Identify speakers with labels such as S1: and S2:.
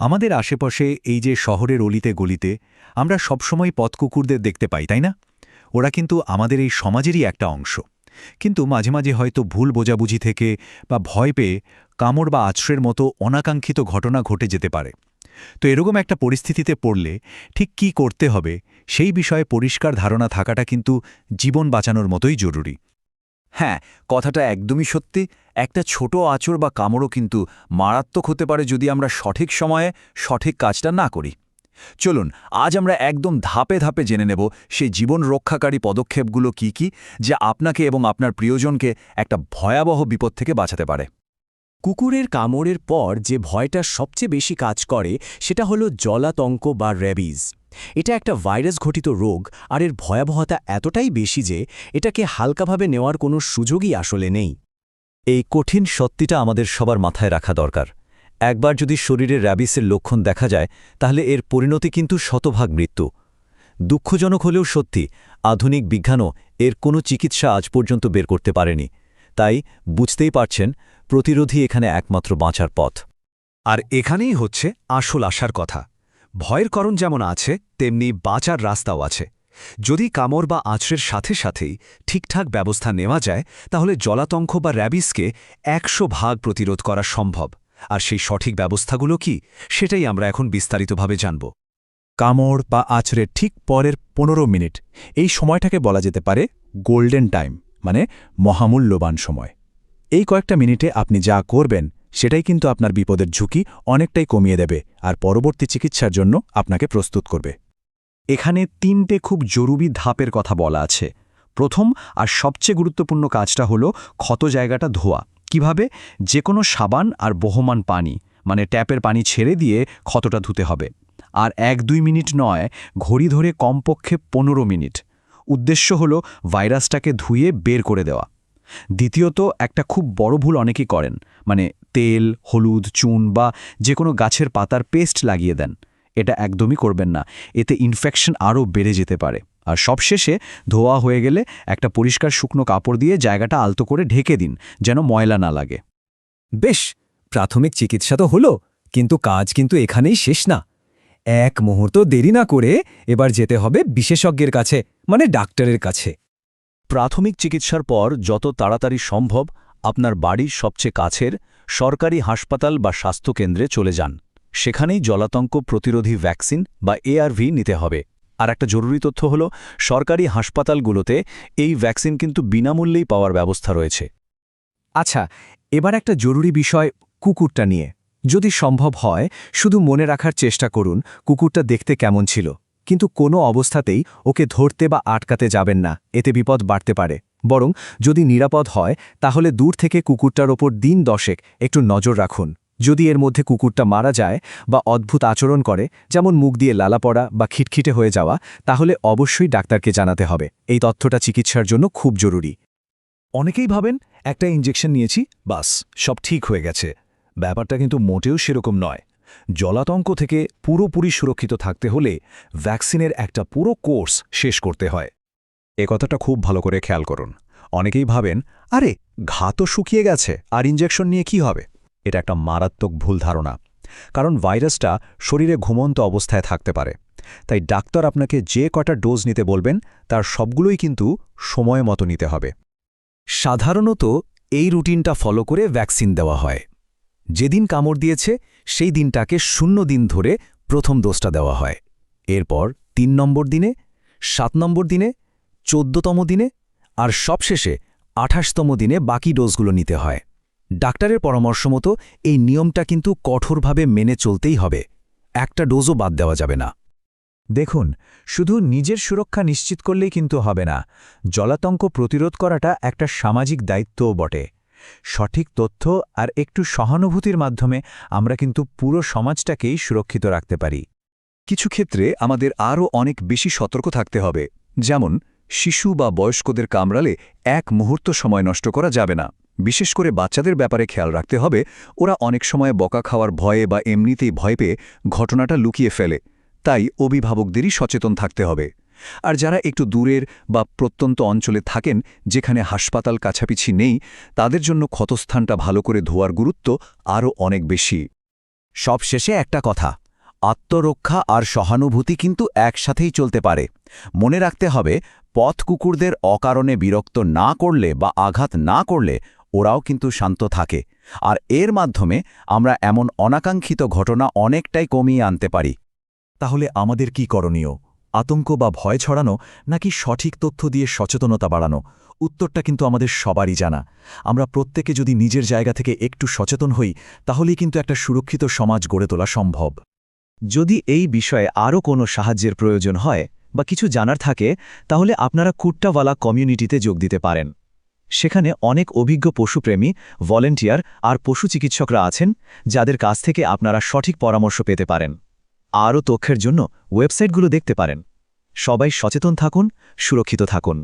S1: আমাদের আশেপাশে এই যে শহরের অলিতে গলিতে, আমরা সবসময় পথকুকুরদের দেখতে পাই, তাই না? ওরা কিন্তু আমাদের এই সমাজেরই একটা অংশ। কিন্তু মাঝে মাঝে হয়তো ভুল বোঝাবুঝি থেকে বা ভয় পেয়ে কামড় বা আছড়ের মতো অনাকাঙ্ক্ষিত ঘটনা ঘটে যেতে পারে। তো এরকম একটা পরিস্থিতিতে পড়লে ঠিক কি করতে হবে, সেই বিষয়ে পরিষ্কার ধারণা থাকাটা কিন্তু জীবন বাঁচানোর মতোই জরুরি।
S2: হ্যাঁ কথাটা একদমই সত্যি। একটা ছোট আঁচড় বা কামড়ও কিন্তু মারাত্মক হতে পারে যদি আমরা সঠিক সময়ে সঠিক কাজটা না করি। চলুন, আজ আমরা একদম ধাপে ধাপে জেনে নেব সেই জীবন রক্ষাকারী পদক্ষেপগুলো কি কি, যা আপনাকে এবং আপনার প্রিয়জনকে একটা ভয়াবহ বিপদ থেকে বাঁচাতে পারে।
S3: কুকুরের কামড়ের পর যে ভয়টা সবচেয়ে বেশি কাজ করে, সেটা হলো জলাতঙ্ক বা র্যাবিজ। এটা একটা ভাইরাস ঘটিত রোগ, আর এর ভয়াবহতা এতটাই বেশি যে এটাকে হালকাভাবে নেওয়ার কোনো সুযোগই আসলে নেই।
S2: এই কঠিন সত্যিটা আমাদের সবার মাথায় রাখা দরকার। একবার যদি শরীরে র্যাবিসের লক্ষণ দেখা যায়, তাহলে এর পরিণতি কিন্তু শতভাগ মৃত্যু। দুঃখজনক হলেও সত্যি, আধুনিক বিজ্ঞানও এর কোনো চিকিৎসা আজ পর্যন্ত বের করতে পারেনি। তাই বুঝতেই পারছেন প্রতিরোধী এখানে একমাত্র বাঁচার পথ।
S4: আর এখানেই হচ্ছে আসল আশার কথা। ভয়ের করণ যেমন আছে, তেমনি বাঁচার রাস্তাও আছে। যদি কামড় বা আঁচড়ের সাথে সাথেই ঠিকঠাক ব্যবস্থা নেওয়া যায়, তাহলে জলাতঙ্ক বা র্যাবিসকে একশো ভাগ প্রতিরোধ করা সম্ভব। আর সেই সঠিক ব্যবস্থাগুলো কি, সেটাই আমরা এখন বিস্তারিতভাবে জানব।
S1: কামড় বা আছড়ের ঠিক পরের পনেরো মিনিট, এই সময়টাকে বলা যেতে পারে গোল্ডেন টাইম মানে মহামূল্যবান সময়। এই কয়েকটা মিনিটে আপনি যা করবেন সেটাই কিন্তু আপনার বিপদের ঝুঁকি অনেকটাই কমিয়ে দেবে আর পরবর্তী চিকিৎসার জন্য আপনাকে প্রস্তুত করবে।
S4: এখানে তিনটে খুব জরুরি ধাপের কথা বলা আছে। প্রথম আর সবচেয়ে গুরুত্বপূর্ণ কাজটা হলো ক্ষত জায়গাটা ধোয়া। কীভাবে? যে কোনো সাবান আর বহমান পানি মানে ট্যাপের পানি ছেড়ে দিয়ে ক্ষতটা ধুতে হবে। আর এক দুই মিনিট নয়, ঘড়ি ধরে কমপক্ষে পনেরো মিনিট। উদ্দেশ্য হলো ভাইরাসটাকে ধুয়ে বের করে দেওয়া। দ্বিতীয়ত, একটা খুব বড় ভুল অনেকেই করেন মানে তেল, হলুদ, চুন বা যে কোনো গাছের পাতার পেস্ট লাগিয়ে দেন। এটা একদমই করবেন না। এতে ইনফেকশন আরও বেড়ে যেতে পারে। আর সবশেষে ধোয়া হয়ে গেলে একটা পরিষ্কার শুকনো কাপড় দিয়ে জায়গাটা আলতো করে ঢেকে দিন, যেন ময়লা না লাগে।
S5: বেশ, প্রাথমিক চিকিৎসা তো হলো, কিন্তু কাজ কিন্তু এখানেই শেষ না। এক মুহূর্ত দেরি না করে এবার যেতে হবে বিশেষজ্ঞের কাছে মানে ডাক্তারের কাছে।
S2: প্রাথমিক চিকিৎসার পর যত তাড়াতাড়ি সম্ভব আপনার বাড়ির সবচেয়ে কাছের সরকারি হাসপাতাল বা স্বাস্থ্যকেন্দ্রে চলে যান। সেখানেই জলাতঙ্ক প্রতিরোধী ভ্যাকসিন বা এআরভি নিতে হবে। আর একটা জরুরি তথ্য হল, সরকারি হাসপাতালগুলোতে এই ভ্যাকসিন কিন্তু বিনামূল্যেই পাওয়ার ব্যবস্থা রয়েছে।
S4: আচ্ছা এবার একটা জরুরি বিষয় কুকুরটা নিয়ে। যদি সম্ভব হয়, শুধু মনে রাখার চেষ্টা করুন কুকুরটা দেখতে কেমন ছিল। কিন্তু কোনো অবস্থাতেই ওকে ধরতে বা আটকাতে যাবেন না, এতে বিপদ বাড়তে পারে। বরং যদি নিরাপদ হয়, তাহলে দূর থেকে কুকুরটার ওপর দিন দশেক একটু নজর রাখুন। যদি এর মধ্যে কুকুরটা মারা যায় বা অদ্ভুত আচরণ করে, যেমন মুখ দিয়ে লালা পড়া বা খিটখিটে হয়ে যাওয়া, তাহলে অবশ্যই ডাক্তারকে জানাতে হবে। এই তথ্যটা চিকিৎসার জন্য খুব জরুরি।
S1: অনেকেই ভাবেন, একটা ইঞ্জেকশন নিয়েছি, বাস, সব ঠিক হয়ে গেছে। ব্যাপারটা কিন্তু মোটেও সেরকম নয়। জলাতঙ্ক থেকে পুরোপুরি সুরক্ষিত থাকতে হলে ভ্যাকসিনের একটা পুরো কোর্স শেষ করতে হয়। এ কথাটা খুব ভালো করে খেয়াল করুন। অনেকেই ভাবেন, আরে, ঘা তো শুকিয়ে গেছে, আর ইঞ্জেকশন নিয়ে কি হবে? এটা একটা মারাত্মক ভুল ধারণা, কারণ ভাইরাসটা শরীরে ঘুমন্ত অবস্থায় থাকতে পারে। তাই ডাক্তার আপনাকে যে কটা ডোজ নিতে বলবেন, তার সবগুলোই কিন্তু সময় মতো নিতে হবে। সাধারণত এই রুটিনটা ফলো করে ভ্যাকসিন দেওয়া হয়। যেদিন কামড় দিয়েছে, সেই দিনটাকে শূন্য দিন ধরে প্রথম ডোজটা দেওয়া হয়। এরপর তিন নম্বর দিনে, সাত নম্বর দিনে চোদ্দতম দিনে আর সবশেষে আঠাশতম দিনে বাকি ডোজগুলো নিতে হয়। ডাক্তারের পরামর্শ মতো এই নিয়মটা কিন্তু কঠোরভাবে মেনে চলতেই হবে। একটা ডোজও বাদ দেওয়া যাবে না। দেখুন, শুধু নিজের সুরক্ষা নিশ্চিত করলেই কিন্তু হবে না, জলাতঙ্ক প্রতিরোধ করাটা একটা সামাজিক দায়িত্বও বটে। সঠিক তথ্য আর একটু সহানুভূতির মাধ্যমে আমরা কিন্তু পুরো সমাজটাকেই সুরক্ষিত রাখতে পারি। কিছু ক্ষেত্রে আমাদের আরও অনেক বেশি সতর্ক থাকতে হবে, যেমন শিশু বা বয়স্কদের কামড়ালে এক মুহূর্ত সময় নষ্ট করা যাবে না। বিশেষ করে বাচ্চাদের ব্যাপারে খেয়াল রাখতে হবে, ওরা অনেক সময় বকা খাওয়ার ভয়ে বা এমনিতেই ভয় পেয়ে ঘটনাটা লুকিয়ে ফেলে। তাই অভিভাবকদেরই সচেতন থাকতে হবে। আর যারা একটু দূরের বা প্রত্যন্ত অঞ্চলে থাকেন, যেখানে হাসপাতাল কাছাপিছি নেই, তাদের জন্য ক্ষতস্থানটা ভালো করে ধোয়ার গুরুত্ব আরও অনেক বেশি।
S2: সবশেষে একটা কথা। আত্মরক্ষা আর সহানুভূতি কিন্তু একসাথেই চলতে পারে। মনে রাখতে হবে, পথ কুকুরদের অকারণে বিরক্ত না করলে বা আঘাত না করলে ওরাও কিন্তু শান্ত থাকে। আর এর মাধ্যমে আমরা এমন অনাকাঙ্ক্ষিত ঘটনা অনেকটাই কমিয়ে আনতে পারি।
S1: তাহলে আমাদের কি করণীয়? আতঙ্ক বা ভয় ছড়ানো নাকি সঠিক তথ্য দিয়ে সচেতনতা বাড়ানো? উত্তরটা কিন্তু আমাদের সবারই জানা। আমরা প্রত্যেকে যদি নিজের জায়গা থেকে একটু সচেতন হই, তাহলেই কিন্তু একটা সুরক্ষিত সমাজ গড়ে তোলা সম্ভব।
S4: যদি এই বিষয়ে আরও কোনো সাহায্যের প্রয়োজন হয় বা কিছু জানার থাকে, তাহলে আপনারা কুট্টাওয়ালা কমিউনিটিতে যোগ দিতে পারেন। সেখানে অনেক অভিজ্ঞ পশুপ্রেমী, ভলেন্টিয়ার আর পশু চিকিৎসকরা আছেন, যাদের কাছ থেকে আপনারা সঠিক পরামর্শ পেতে পারেন। আরও তথ্যের জন্য ওয়েবসাইটগুলো দেখতে পারেন। সবাই সচেতন থাকুন, সুরক্ষিত থাকুন।